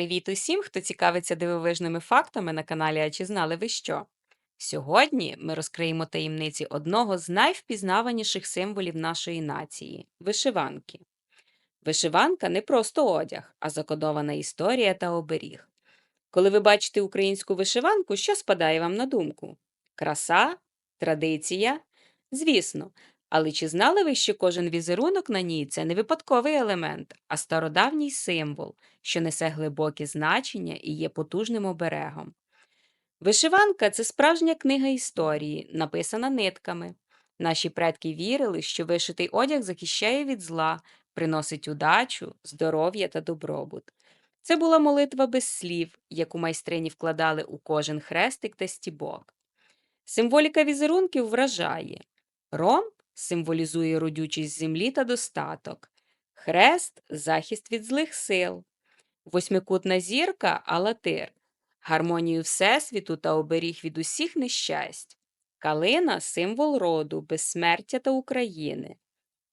Привіт усім, хто цікавиться дивовижними фактами на каналі А чи знали ви що? Сьогодні ми розкриємо таємниці одного з найвпізнаваніших символів нашої нації вишиванки. Вишиванка не просто одяг, а закодована історія та оберіг. Коли ви бачите українську вишиванку, що спадає вам на думку? Краса? Традиція? Звісно. Але чи знали ви, що кожен візерунок на ній це не випадковий елемент, а стародавній символ, що несе глибоке значення і є потужним оберегом? Вишиванка це справжня книга історії, написана нитками. Наші предки вірили, що вишитий одяг захищає від зла, приносить удачу, здоров'я та добробут. Це була молитва без слів, яку майстрині вкладали у кожен хрестик та стібок. Символіка візерунків вражає. Ромб символізує родючість землі та достаток, хрест захист від злих сил, восьмикутна зірка алатир, гармонію Всесвіту та оберіг від усіх нещасть, калина символ роду, безсмертя та України,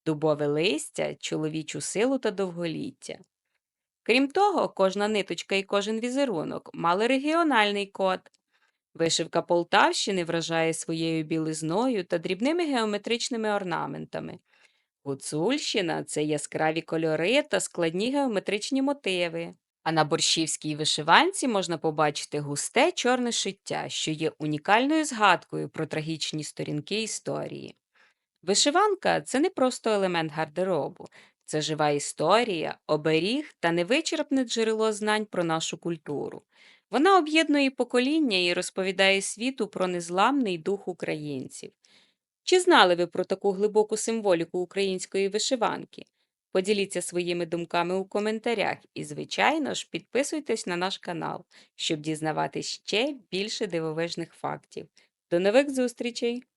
дубове листя чоловічу силу та довголіття. Крім того, кожна ниточка і кожен візерунок мали регіональний код. Вишивка Полтавщини вражає своєю білизною та дрібними геометричними орнаментами. Гуцульщина це яскраві кольори та складні геометричні мотиви. А на борщівській вишиванці можна побачити густе чорне шиття, що є унікальною згадкою про трагічні сторінки історії. Вишиванка це не просто елемент гардеробу, це жива історія, оберіг та невичерпне джерело знань про нашу культуру. Вона об'єднує покоління і розповідає світу про незламний дух українців. Чи знали ви про таку глибоку символіку української вишиванки? Поділіться своїми думками у коментарях і, звичайно ж, підписуйтесь на наш канал, щоб дізнаватись ще більше дивовижних фактів. До нових зустрічей!